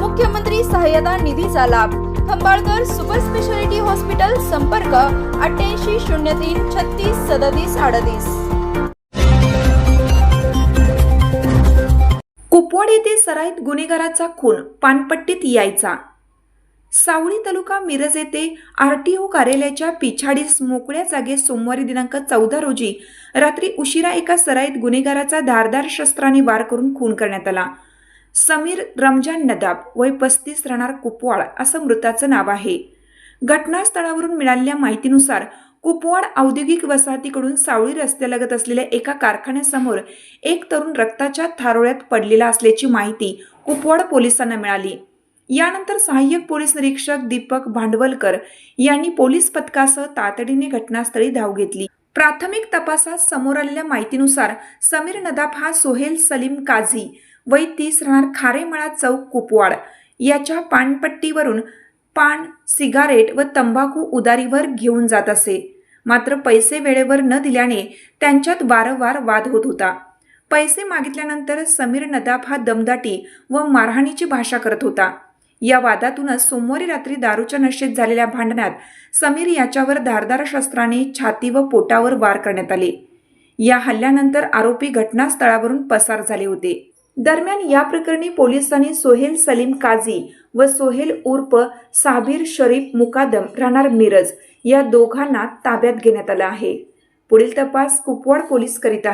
मुख्यमंत्री सहाय्यता निधीचा लाभ. खंबाळकर सुपर स्पेशालिटी हॉस्पिटल संपर्क अठ्ठ्याऐंशी शून्य तीन छत्तीस सदतीस अडतीस. कुपवाड येथे सराईत गुन्हेगाराचा खून पानपट्टीत यायचा. सावळी तालुका मिरज येथे आर टी ओ कार्यालयाच्या पिछाडीस मोकळ्या जागेत सोमवारी दिनांक चौदा रोजी रात्री उशिरा एका सराईत गुन्हेगाराचा धारदार शस्त्राने वार करून खून करण्यात आला. समीर रमजान नदाब वय पस्तीस राहणार कुपवाड असं मृताचं नाव आहे. घटनास्थळावरून मिळालेल्या माहितीनुसार कुपवाड औद्योगिक वसाहतीकडून सावळी रस्त्यालगत असलेल्या एका कारखान्यासमोर एक तरुण रक्ताच्या थारोळ्यात पडलेला असल्याची माहिती कुपवाड पोलिसांना मिळाली. यानंतर सहाय्यक पोलीस निरीक्षक दीपक भांडवलकर यांनी पोलीस पथकासह तातडीने घटनास्थळी धाव घेतली. प्राथमिक तपासात समोर आलेल्या माहितीनुसार समीर नदाब हा सोहेल सलीम काझी वय तीस राहणार खारेमळा चौक कुपवाड. याच्या पानपट्टीवरून पान सिगारेट व तंबाखू उदारीवर घेऊन जात असे. मात्र पैसे वेळेवर न दिल्याने त्यांच्यात वारंवार वाद होत होता. पैसे मागितल्यानंतर समीर नदाफ हा दमदाटी व मारहाणीची भाषा करत होता. या वादातूनच सोमवारी रात्री दारूच्या नशेत झालेल्या भांडणात समीर याच्यावर धारदार शस्त्राने छाती व पोटावर वार करण्यात आले. या हल्ल्यानंतर आरोपी घटनास्थळावरून पसार झाले होते. दरम्यान या प्रकरणी पोलिसांनी सोहेल सलीम काझी व सोहेल उर्फ साबिर शरीफ मुकादम राहणार मिरज या दोघांना ताब्यात घेण्यात आलं आहे. पुढील तपास कुपवाड पोलीस करीत आहेत